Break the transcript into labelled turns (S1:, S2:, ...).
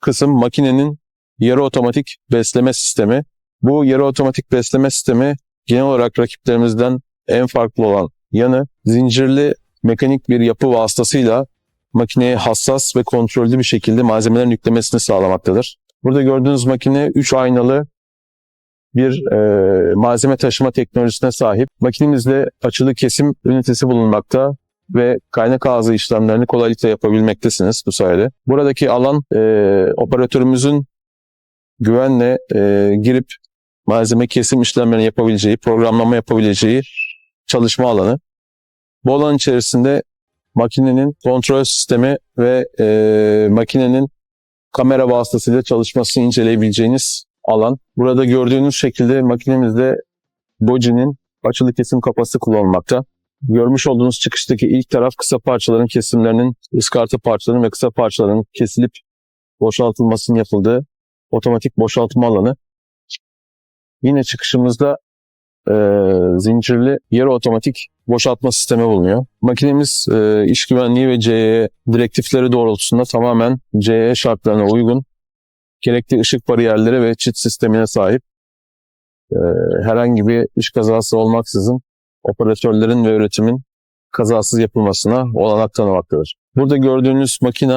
S1: kısım makinenin yarı otomatik besleme sistemi. Bu yarı otomatik besleme sistemi genel olarak rakiplerimizden en farklı olan yanı zincirli mekanik bir yapı vasıtasıyla makineye hassas ve kontrollü bir şekilde malzemelerin yüklemesini sağlamaktadır. Burada gördüğünüz makine 3 aynalı bir e, malzeme taşıma teknolojisine sahip. Makinemizde açılı kesim ünitesi bulunmakta ve kaynak ağzı işlemlerini kolaylıkla yapabilmektesiniz bu sayede. Buradaki alan e, operatörümüzün güvenle e, girip malzeme kesim işlemlerini yapabileceği, programlama yapabileceği çalışma alanı. Bu alan içerisinde makinenin kontrol sistemi ve e, makinenin kamera vasıtasıyla çalışmasını inceleyebileceğiniz alan. Burada gördüğünüz şekilde makinemizde Boji'nin açılı kesim kafası kullanılmakta. Görmüş olduğunuz çıkıştaki ilk taraf kısa parçaların kesimlerinin, ıskarta parçaların ve kısa parçaların kesilip boşaltılmasının yapıldığı otomatik boşaltma alanı. Yine çıkışımızda e, zincirli yarı otomatik boşaltma sistemi bulunuyor. Makinemiz e, iş güvenliği ve CE direktifleri doğrultusunda tamamen CE şartlarına uygun gerekli ışık bariyerleri ve çit sistemine sahip. E, herhangi bir iş kazası olmaksızın operatörlerin ve üretimin kazasız yapılmasına olanak tanımaktadır. Burada gördüğünüz makina